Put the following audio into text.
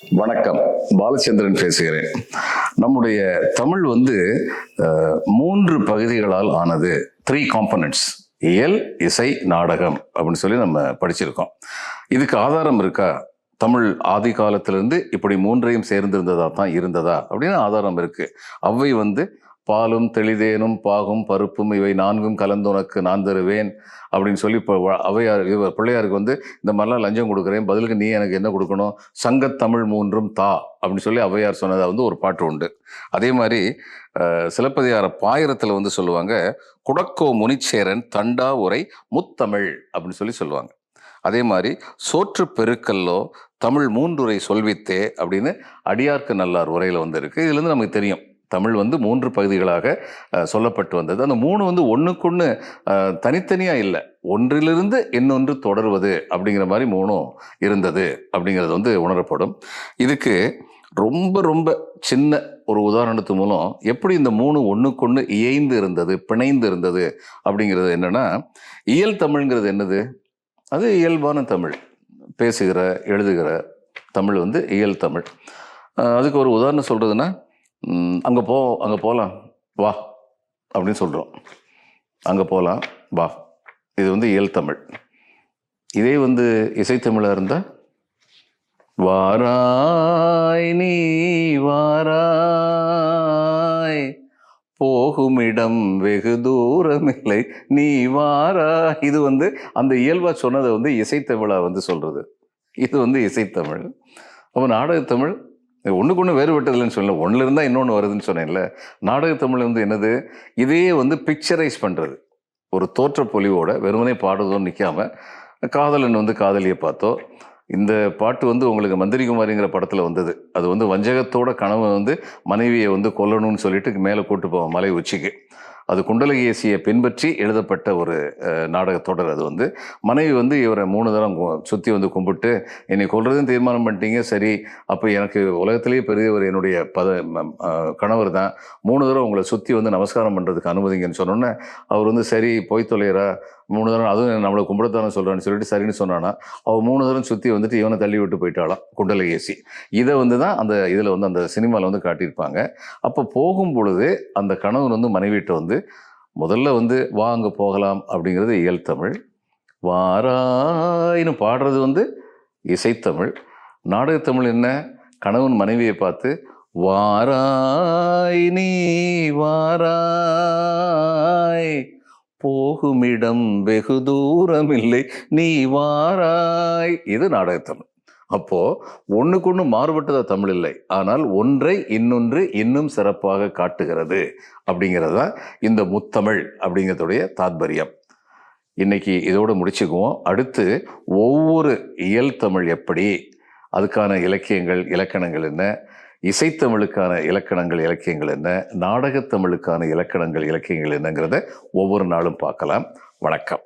வணக்கம். பாலச்சந்திரன் பேசுகிறேன். நம்முடைய தமிழ் வந்து மூன்று பகுதிகளால் ஆனது. த்ரீ காம்பனன்ட்ஸ் இயல் இசை நாடகம் அப்படின்னு சொல்லி நம்ம படிச்சிருக்கோம். இதுக்கு ஆதாரம் இருக்கா? தமிழ் ஆதி காலத்திலிருந்து இப்படி மூன்றையும் சேர்ந்திருந்ததா தான் இருந்ததா அப்படின்னு ஆதாரம் இருக்கு. அவை வந்து பாலும் தெளிதேனும் பாகும் பருப்பும் இவை நான்கும் கலந்துனக்கு நான் தருவேன் அப்படின்னு சொல்லி இப்போ அவையார் இவர் பிள்ளையாருக்கு வந்து இந்த மாதிரிலாம் லஞ்சம் கொடுக்குறேன் பதிலுக்கு நீ எனக்கு என்ன கொடுக்கணும்? சங்கத்தமிழ் மூன்றும் தா அப்படின்னு சொல்லி ஔவையார் சொன்னதாக வந்து ஒரு பாட்டு உண்டு. அதே மாதிரி சிலப்பதிகார பாயிரத்தில் வந்து சொல்லுவாங்க குடக்கோ முனிச்சேரன் தண்டா உரை முத்தமிழ் அப்படின்னு சொல்லி சொல்லுவாங்க. அதே மாதிரி சோற்று பெருக்கல்லோ தமிழ் மூன்றுரை சொல்வித்தே அப்படின்னு அடியார்க்கு நல்லார் உரையில் வந்து இருக்கு. இதுலேருந்து நமக்கு தெரியும். தமிழ் வந்து மூன்று பகுதிகளாக சொல்லப்பட்டு வந்தது. அந்த மூணு வந்து ஒன்றுக்கொன்று தனித்தனியாக இல்லை. ஒன்றிலிருந்து இன்னொன்று தொடர்வது அப்படிங்கிற மாதிரி மூணும் இருந்தது அப்படிங்கிறது வந்து உணரப்படும். இதுக்கு ரொம்ப ரொம்ப சின்ன ஒரு உதாரணத்து மூலம் எப்படி இந்த மூணு ஒன்றுக்கொன்று இயைந்து இருந்தது பிணைந்து இருந்தது அப்படிங்கிறது என்னென்னா இயல் தமிழ்ங்கிறது என்னது? அது இயல்பான தமிழ். பேசுகிற எழுதுகிற தமிழ் வந்து இயல் தமிழ். அதுக்கு ஒரு உதாரணம் சொல்கிறதுன்னா அங்கே போ அங்கே போகலாம் வா அப்படின்னு சொல்கிறோம் அங்கே போகலாம் வா. இது வந்து இயல் தமிழ். இதே வந்து இசைத்தமிழாக இருந்தால் வாராய் நீ வாராய். போகுமிடம் வெகு தூரமில்லை நீ வாரா இது வந்து அந்த இயல்பா சொன்னதை வந்து இசைத்தமிழா வந்து சொல்றது. இது வந்து இசைத்தமிழ் அப்போ நாடகத்தமிழ் ஒன்றுக்கு ஒன்று வேறுபட்டதில்லைன்னு சொல்லல. ஒன்றில் இருந்தால் இன்னொன்று வருதுன்னு சொன்னேன்ல. நாடகத்தமிழ் வந்து என்னது? இதையே வந்து பிக்சரைஸ் பண்ணுறது ஒரு தோற்ற பொலிவோட வெறுமனே பாடுறதும் நிற்காம காதலன் வந்து காதலியை பார்த்தோ இந்த பாட்டு வந்து உங்களுக்கு மந்திரிகுமாரிங்கிற படத்தில் வந்தது. அது வந்து வஞ்சகத்தோட கனவு வந்து மனைவியை வந்து கொல்லணும்னு சொல்லிட்டு மேலே கூட்டு போவோம் மலை உச்சிக்கு. அது குண்டலகேசியை பின்பற்றி எழுதப்பட்ட ஒரு நாடக தொடர் அது வந்து. மனைவி வந்து இவரை மூணு தரம் சுற்றி வந்து கும்பிட்டு என்னை கொள்றதுன்னு தீர்மானம் பண்ணிட்டீங்க சரி. அப்போ எனக்கு உலகத்திலேயே பெரியவர் என்னுடைய பத கணவர் தான். மூணு தடவை உங்களை சுற்றி வந்து நமஸ்காரம் பண்ணுறதுக்கு அனுமதிங்கன்னு சொன்னோன்னே அவர் வந்து சரி போய் தொலைகிறா மூணு தரம் அதுவும் நம்மளை கும்பிடத்தானே சொல்கிறான்னு சொல்லிட்டு சரின்னு சொன்னானா. அவள் மூணு தரம் சுற்றி வந்துட்டு இவனை தள்ளி விட்டு போயிட்டாளாம் குண்டலகேசி இதை வந்து தான் அந்த இதில் வந்து அந்த சினிமாவில் வந்து காட்டியிருப்பாங்க. அப்போ போகும் பொழுது அந்த கணவன் வந்து மனைவிட்ட வந்து முதல்ல வந்து வா அங்கே போகலாம் அப்படிங்கிறது இயல் தமிழ். வாராயின்னு பாடுறது வந்து இசைத்தமிழ் நாடகத்தமிழ் என்ன? கணவன் மனைவியை பார்த்து வாராய் நீ வாராய். போகுமிடம் வெகு தூரமில்லை. நீ வாராய். இது நாடகத்தமிழ் அப்போது ஒன்றுக்கு ஒன்று மாறுபட்டதா தமிழ் இல்லை ஆனால் ஒன்றை இன்னொன்று இன்னும் சிறப்பாக காட்டுகிறது அப்படிங்கிறது தான் இந்த முத்தமிழ் அப்படிங்கிறதுடைய தாத்பரியம். இன்னைக்கு இதோடு முடிச்சுக்குவோம். அடுத்து ஒவ்வொரு இயல் தமிழ் எப்படி? அதுக்கான இலக்கியங்கள் இலக்கணங்கள் என்ன? இசைத்தமிழுக்கான இலக்கணங்கள் இலக்கியங்கள் என்ன? நாடகத்தமிழுக்கான இலக்கணங்கள் இலக்கியங்கள் என்னங்கிறத ஒவ்வொரு நாளும் பார்க்கலாம். வணக்கம்.